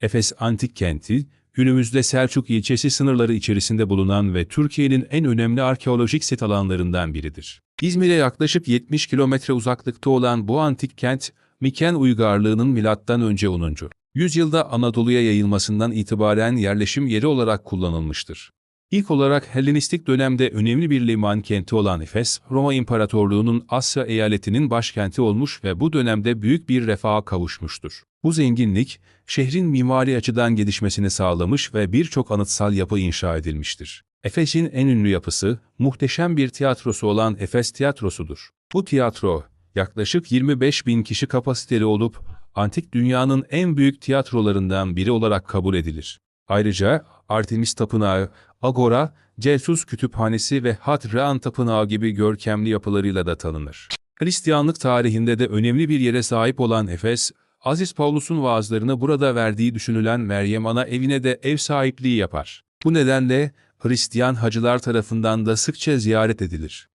Efes Antik Kenti, günümüzde Selçuk ilçesi sınırları içerisinde bulunan ve Türkiye'nin en önemli arkeolojik sit alanlarından biridir. İzmir'e yaklaşık 70 kilometre uzaklıkta olan bu antik kent, Miken uygarlığının milattan önce 10. yüzyılda Anadolu'ya yayılmasından itibaren yerleşim yeri olarak kullanılmıştır. İlk olarak Helenistik dönemde önemli bir liman kenti olan Efes, Roma İmparatorluğu'nun Asya eyaletinin başkenti olmuş ve bu dönemde büyük bir refaha kavuşmuştur. Bu zenginlik, şehrin mimari açıdan gelişmesini sağlamış ve birçok anıtsal yapı inşa edilmiştir. Efes'in en ünlü yapısı, muhteşem bir tiyatrosu olan Efes Tiyatrosu'dur. Bu tiyatro, yaklaşık 25 bin kişi kapasiteli olup, antik dünyanın en büyük tiyatrolarından biri olarak kabul edilir. Ayrıca Artemis Tapınağı, Agora, Celsus Kütüphanesi ve Hadrian Tapınağı gibi görkemli yapılarıyla da tanınır. Hristiyanlık tarihinde de önemli bir yere sahip olan Efes, Aziz Paulus'un vaazlarını burada verdiği düşünülen Meryem Ana evine de ev sahipliği yapar. Bu nedenle Hristiyan hacılar tarafından da sıkça ziyaret edilir.